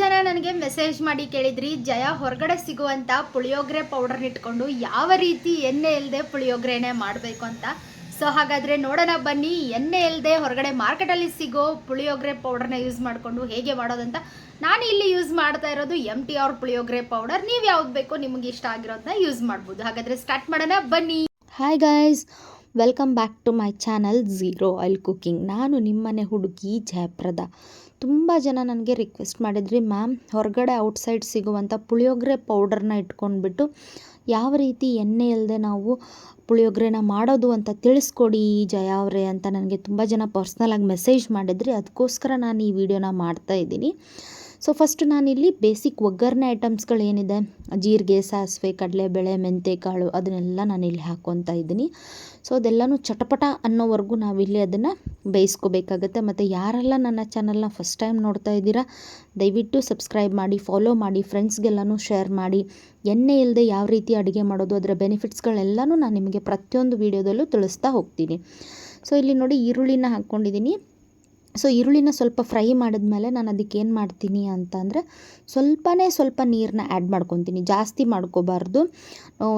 ಜನ ನನಗೆ ಮೆಸೇಜ್ ಮಾಡಿ ಕೇಳಿದ್ರಿ, ಜಯ ಹೊರಗಡೆ ಸಿಗುವಂಥ ಪುಳಿಯೋಗರೆ ಪೌಡರ್ ಇಟ್ಕೊಂಡು ಯಾವ ರೀತಿ ಎಣ್ಣೆ ಇಲ್ಲದೆ ಪುಳಿಯೋಗರೆನೇ ಮಾಡಬೇಕು ಅಂತ. ಸೊ ಹಾಗಾದರೆ ನೋಡೋಣ, ಬನ್ನಿ, ಎಣ್ಣೆ ಇಲ್ಲದೆ ಹೊರಗಡೆ ಮಾರ್ಕೆಟಲ್ಲಿ ಸಿಗೋ ಪುಳಿಯೋಗರೆ ಪೌಡರ್ನ ಯೂಸ್ ಮಾಡಿಕೊಂಡು ಹೇಗೆ ಮಾಡೋದಂತ ನಾನು ಇಲ್ಲಿ ಯೂಸ್ ಮಾಡ್ತಾ ಇರೋದು M T R puliyogare powder ನೀವು ಯಾವ್ದು ಬೇಕೋ, ನಿಮಗೆ ಇಷ್ಟ ಆಗಿರೋದನ್ನ ಯೂಸ್ ಮಾಡ್ಬೋದು. ಹಾಗಾದರೆ ಸ್ಟಾರ್ಟ್ ಮಾಡೋಣ, ಬನ್ನಿ. Hi guys welcome back to my channel zero oil cooking ನಾನು ನಿಮ್ಮನೆ ಹುಡುಗಿ ಜಯಪ್ರದ. ತುಂಬ ಜನ ನನಗೆ ರಿಕ್ವೆಸ್ಟ್ ಮಾಡಿದ್ರಿ ಮ್ಯಾಮ್ ಹೊರಗಡೆ ಔಟ್ಸೈಡ್ ಸಿಗುವಂಥ ಪುಳಿಯೋಗರೆ ಪೌಡರ್ನ ಇಟ್ಕೊಂಡ್ಬಿಟ್ಟು ಯಾವ ರೀತಿ ಎಣ್ಣೆ ಇಲ್ಲದೆ ನಾವು ಪುಳಿಯೋಗರೆನ ಮಾಡೋದು ಅಂತ ತಿಳಿಸ್ಕೊಡಿ ಜಯ ಅವರೇ ಅಂತ ನನಗೆ ತುಂಬ ಜನ ಪರ್ಸ್ನಲಾಗಿ ಮೆಸೇಜ್ ಮಾಡಿದ್ರಿ. ಅದಕ್ಕೋಸ್ಕರ ನಾನು ಈ ವಿಡಿಯೋನ ಮಾಡ್ತಾ ಇದ್ದೀನಿ. ಸೊ ಫಸ್ಟ್ ನಾನಿಲ್ಲಿ ಬೇಸಿಕ್ ಒಗ್ಗರಣೆ ಐಟಮ್ಸ್ಗಳೇನಿದೆ ಜೀರಿಗೆ, ಸಾಸಿವೆ, ಕಡಲೆಬೇಳೆ, ಮೆಂತೆಕಾಳು ಅದನ್ನೆಲ್ಲ ನಾನಿಲ್ಲಿ ಹಾಕ್ಕೊತಾ ಇದ್ದೀನಿ. ಸೊ ಅದೆಲ್ಲನೂ ಚಟಪಟ ಅನ್ನೋವರೆಗೂ ನಾವಿಲ್ಲಿ ಅದನ್ನು ಬೇಯಿಸ್ಕೋಬೇಕಾಗತ್ತೆ. ಮತ್ತು ಯಾರೆಲ್ಲ ನನ್ನ ಚಾನಲ್ನ ಫಸ್ಟ್ ಟೈಮ್ ನೋಡ್ತಾ ಇದ್ದೀರಾ, ದಯವಿಟ್ಟು ಸಬ್ಸ್ಕ್ರೈಬ್ ಮಾಡಿ ಫಾಲೋ ಮಾಡಿ ಫ್ರೆಂಡ್ಸ್ಗೆಲ್ಲನೂ ಶೇರ್ ಮಾಡಿ. ಎಣ್ಣೆ ಇಲ್ಲದೆ ಯಾವ ರೀತಿ ಅಡುಗೆ ಮಾಡೋದು, ಅದರ ಬೆನಿಫಿಟ್ಸ್ಗಳೆಲ್ಲನೂ ನಾನು ನಿಮಗೆ ಪ್ರತಿಯೊಂದು ವೀಡಿಯೋದಲ್ಲೂ ತಿಳಿಸ್ತಾ ಹೋಗ್ತೀನಿ. ಸೊ ಇಲ್ಲಿ ನೋಡಿ ಈರುಳ್ಳಿನ ಹಾಕ್ಕೊಂಡಿದ್ದೀನಿ. ಸೊ ಈರುಳ್ಳಿನ ಸ್ವಲ್ಪ ಫ್ರೈ ಮಾಡಿದ್ಮೇಲೆ ನಾನು ಅದಕ್ಕೆ ಏನು ಮಾಡ್ತೀನಿ ಅಂತಂದರೆ ಸ್ವಲ್ಪನೇ ಸ್ವಲ್ಪ ನೀರನ್ನ ಆ್ಯಡ್ ಮಾಡ್ಕೊತೀನಿ. ಜಾಸ್ತಿ ಮಾಡ್ಕೋಬಾರ್ದು.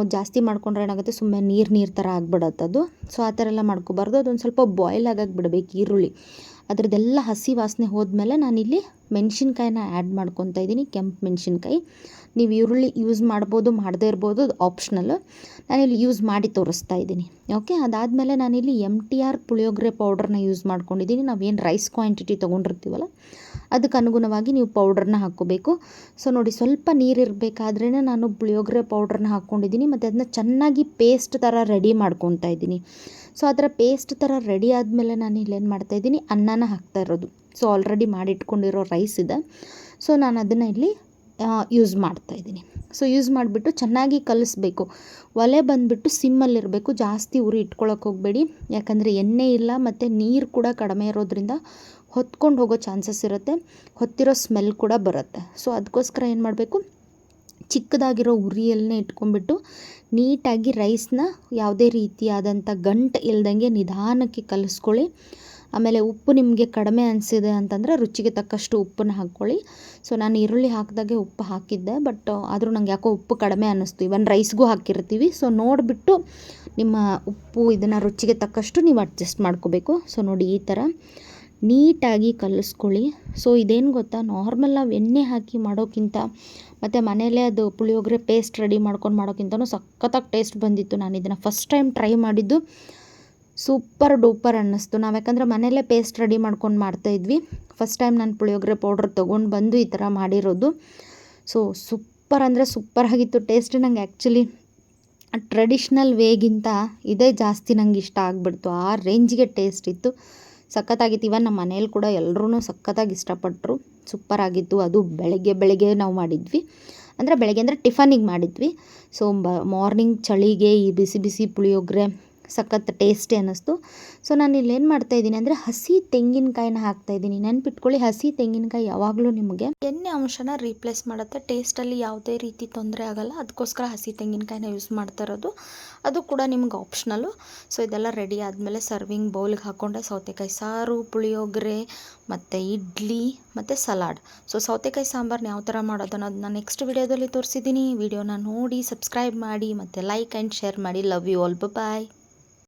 ಜಾಸ್ತಿ ಮಾಡ್ಕೊಂಡ್ರೆ ಏನಾಗುತ್ತೆ? ಸುಮ್ಮನೆ ನೀರು ನೀರು ಥರ ಆಗ್ಬಿಡತ್ತೆ ಅದು. ಸೊ, ಆ ಥರ ಎಲ್ಲ ಮಾಡ್ಕೋಬಾರ್ದು. ಅದೊಂದು ಸ್ವಲ್ಪ ಬಾಯ್ಲ್ ಆಗಕ್ಕೆ ಬಿಡಬೇಕು ಈರುಳ್ಳಿ. ಅದರದ್ದೆಲ್ಲ ಹಸಿ ವಾಸನೆ ಹೋದ್ಮೇಲೆ ನಾನಿಲ್ಲಿ ಮೆಣಸಿನ್ಕಾಯಿನ ಆ್ಯಡ್ ಮಾಡ್ಕೊತ ಇದ್ದೀನಿ ಕೆಂಪು ಮೆಣಸಿನ್ಕಾಯಿ. ನೀವು ಈರುಳ್ಳಿ ಯೂಸ್ ಮಾಡ್ಬೋದು, ಮಾಡದೇ ಇರ್ಬೋದು, ಅದು ಆಪ್ಷನಲ್ಲು ನಾನಿಲ್ಲಿ ಯೂಸ್ ಮಾಡಿ ತೋರಿಸ್ತಾ ಇದ್ದೀನಿ ಓಕೆ ಅದಾದಮೇಲೆ ನಾನಿಲ್ಲಿ ಎಂ ಟಿ ಆರ್ ಪುಳಿಯೋಗರೆ ಪೌಡ್ರನ್ನ ಯೂಸ್ ಮಾಡ್ಕೊಂಡಿದ್ದೀನಿ ನಾವೇನು ರೈಸ್ ಕ್ವಾಂಟಿಟಿ ತೊಗೊಂಡಿರ್ತೀವಲ್ಲ, ಅದಕ್ಕೆ ಅನುಗುಣವಾಗಿ ನೀವು ಪೌಡ್ರನ್ನ ಹಾಕೋಬೇಕು ಸೊ ನೋಡಿ, ಸ್ವಲ್ಪ ನೀರು ಇರಬೇಕಾದ್ರೇ ನಾನು ಪುಳಿಯೋಗರೆ ಪೌಡ್ರನ್ನ ಹಾಕ್ಕೊಂಡಿದ್ದೀನಿ ಮತ್ತು ಅದನ್ನ ಚೆನ್ನಾಗಿ ಪೇಸ್ಟ್ ಥರ ರೆಡಿ ಮಾಡ್ಕೊತಾ ಇದ್ದೀನಿ ಸೊ ಅದರ ಪೇಸ್ಟ್ ಥರ ರೆಡಿ ಆದಮೇಲೆ ನಾನು ಇಲ್ಲೇನು ಮಾಡ್ತಾಯಿದ್ದೀನಿ ಅನ್ನನ ಹಾಕ್ತಾ ಇರೋದು. ಸೊ ಆಲ್ರೆಡಿ ಮಾಡಿಟ್ಕೊಂಡಿರೋ ರೈಸ್ ಇದೆ. ಸೊ ನಾನು ಅದನ್ನು ಇಲ್ಲಿ ಯೂಸ್ ಮಾಡ್ತಾಯಿದ್ದೀನಿ ಸೊ ಯೂಸ್ ಮಾಡಿಬಿಟ್ಟು ಚೆನ್ನಾಗಿ ಕಲಿಸ್ಬೇಕು. ಒಲೆ ಬಂದುಬಿಟ್ಟು ಸಿಮ್ಮಲ್ಲಿರಬೇಕು ಜಾಸ್ತಿ ಉರಿ ಇಟ್ಕೊಳಕ್ಕೆ ಹೋಗಬೇಡಿ. ಯಾಕಂದರೆ ಎಣ್ಣೆ ಇಲ್ಲ, ಮತ್ತು ನೀರು ಕೂಡ ಕಡಿಮೆ ಇರೋದ್ರಿಂದ ಹೊತ್ಕೊಂಡು ಹೋಗೋ ಚಾನ್ಸಸ್ ಇರುತ್ತೆ. ಹೊತ್ತಿರೋ ಸ್ಮೆಲ್ ಕೂಡ ಬರುತ್ತೆ. ಸೊ ಅದಕ್ಕೋಸ್ಕರ ಏನು ಮಾಡಬೇಕು? ಚಿಕ್ಕದಾಗಿರೋ ಉರಿಯಲ್ಲೇ ಇಟ್ಕೊಂಡ್ಬಿಟ್ಟು ನೀಟಾಗಿ ರೈಸ್ನ ಯಾವುದೇ ರೀತಿಯಾದಂಥ ಗಂಟು ಇಲ್ದಂಗೆ ನಿಧಾನಕ್ಕೆ ಕಲಿಸ್ಕೊಳ್ಳಿ. ಆಮೇಲೆ ಉಪ್ಪು ನಿಮಗೆ ಕಡಿಮೆ ಅನಿಸಿದೆ ಅಂತಂದರೆ ರುಚಿಗೆ ತಕ್ಕಷ್ಟು ಉಪ್ಪನ್ನ ಹಾಕ್ಕೊಳ್ಳಿ. ಸೊ ನಾನು ಈರುಳ್ಳಿ ಹಾಕಿದಾಗೆ ಉಪ್ಪು ಹಾಕಿದ್ದೆ ಬಟ್ ಆದರೂ ನಂಗೆ ಯಾಕೋ ಉಪ್ಪು ಕಡಿಮೆ ಅನ್ನಿಸ್ತು ಇವನ್ ರೈಸ್ಗೂ ಹಾಕಿರ್ತೀವಿ. ಸೊ ನೋಡಿಬಿಟ್ಟು ನಿಮ್ಮ ಉಪ್ಪು ಇದನ್ನು ರುಚಿಗೆ ತಕ್ಕಷ್ಟು ನೀವು ಅಡ್ಜಸ್ಟ್ ಮಾಡ್ಕೋಬೇಕು. ಸೊ ನೋಡಿ ಈ ಥರ ನೀಟಾಗಿ ಕಲಿಸ್ಕೊಳ್ಳಿ. ಸೊ ಇದೇನು ಗೊತ್ತಾ? ನಾರ್ಮಲ್ ನಾವು ಎಣ್ಣೆ ಹಾಕಿ ಮಾಡೋಕ್ಕಿಂತ ಮತ್ತು ಮನೇಲೇ ಅದು ಪುಳಿಯೋಗರೆ ಪೇಸ್ಟ್ ರೆಡಿ ಮಾಡ್ಕೊಂಡು ಮಾಡೋಕ್ಕಿಂತನೂ ಸಖತ್ತಾಗಿ ಟೇಸ್ಟ್ ಬಂದಿತ್ತು. ನಾನು ಇದನ್ನು ಫಸ್ಟ್ ಟೈಮ್ ಟ್ರೈ ಮಾಡಿದ್ದು. ಸೂಪರ್ ಡೂಪರ್ ಅನ್ನಿಸ್ತು. ನಾವು ಯಾಕಂದರೆ ಮನೆಯಲ್ಲೇ ಪೇಸ್ಟ್ ರೆಡಿ ಮಾಡ್ಕೊಂಡು ಮಾಡ್ತಾಯಿದ್ವಿ ಫಸ್ಟ್ ಟೈಮ್ ನಾನು ಪುಳಿಯೋಗರೆ ಪೌಡ್ರ್ ತೊಗೊಂಡು ಬಂದು ಈ ಥರ ಮಾಡಿರೋದು. ಸೊ ಸೂಪರ್ ಅಂದರೆ ಸೂಪರ್ ಆಗಿತ್ತು. ಟೇಸ್ಟ್ ನಂಗೆ ಆ್ಯಕ್ಚುಲಿ ಟ್ರೆಡಿಷ್ನಲ್ ವೇಗಿಂತ ಇದೇ ಜಾಸ್ತಿ ನಂಗೆ ಇಷ್ಟ ಆಗಿಬಿಡ್ತು. ಆ ರೇಂಜ್ಗೆ ಟೇಸ್ಟ್ ಇತ್ತು. ಸಖತ್ತಾಗಿತ್ತು. ಇವನ್ ನಮ್ಮ ಮನೇಲಿ ಕೂಡ ಎಲ್ಲರೂ ಸಖತ್ತಾಗಿ ಇಷ್ಟಪಟ್ಟರು ಸೂಪರ್ ಆಗಿತ್ತು. ಅದು ಬೆಳಗ್ಗೆ ಬೆಳಗ್ಗೆ ನಾವು ಮಾಡಿದ್ವಿ. ಅಂದರೆ ಬೆಳಗ್ಗೆ ಅಂದರೆ ಟಿಫನಿಗೆ ಮಾಡಿದ್ವಿ. ಸೊ ಮಾರ್ನಿಂಗ್ ಚಳಿಗೆ ಈ ಬಿಸಿ ಬಿಸಿ ಪುಳಿಯೋಗರೆ ಸಖತ್ ಟೇಸ್ಟಿ ಅನ್ನಿಸ್ತು. ಸೊ ನಾನು ಇಲ್ಲಿ ಏನು ಮಾಡ್ತಾಯಿದ್ದೀನಿ ಅಂದರೆ ಹಸಿ ತೆಂಗಿನಕಾಯಿನ ಹಾಕ್ತಾಯಿದ್ದೀನಿ ನೆನ್ಪಿಟ್ಕೊಳ್ಳಿ ಹಸಿ ತೆಂಗಿನಕಾಯಿ ಯಾವಾಗಲೂ ನಿಮಗೆ. ಎಣ್ಣೆ ಅಂಶನ ರೀಪ್ಲೇಸ್ ಮಾಡುತ್ತೆ. ಟೇಸ್ಟಲ್ಲಿ ಯಾವುದೇ ರೀತಿ ತೊಂದರೆ ಆಗಲ್ಲ. ಅದಕ್ಕೋಸ್ಕರ ಹಸಿ ತೆಂಗಿನಕಾಯಿನ ಯೂಸ್ ಮಾಡ್ತಾ ಇರೋದು. ಅದು ಕೂಡ ನಿಮ್ಗೆ ಆಪ್ಷನಲ್ಲು ಸೊ ಇದೆಲ್ಲ ರೆಡಿ ಆದಮೇಲೆ ಸರ್ವಿಂಗ್ ಬೌಲ್ಗೆ ಹಾಕ್ಕೊಂಡೆ ಸೌತೆಕಾಯಿ ಸಾರು, ಪುಳಿಯೋಗರೆ, ಮತ್ತು ಇಡ್ಲಿ, ಮತ್ತು ಸಲಾಡ್ ಸೊ ಸೌತೆಕಾಯಿ ಸಾಂಬಾರನ್ನ ಯಾವ ಥರ ಮಾಡೋದು ನಾನು ನೆಕ್ಸ್ಟ್ ವಿಡಿಯೋದಲ್ಲಿ ತೋರಿಸಿದ್ದೀನಿ. ವಿಡಿಯೋನ ನೋಡಿ ಸಬ್ಸ್ಕ್ರೈಬ್ ಮಾಡಿ, ಮತ್ತು ಲೈಕ್ ಆ್ಯಂಡ್ ಶೇರ್ ಮಾಡಿ. Love you all bye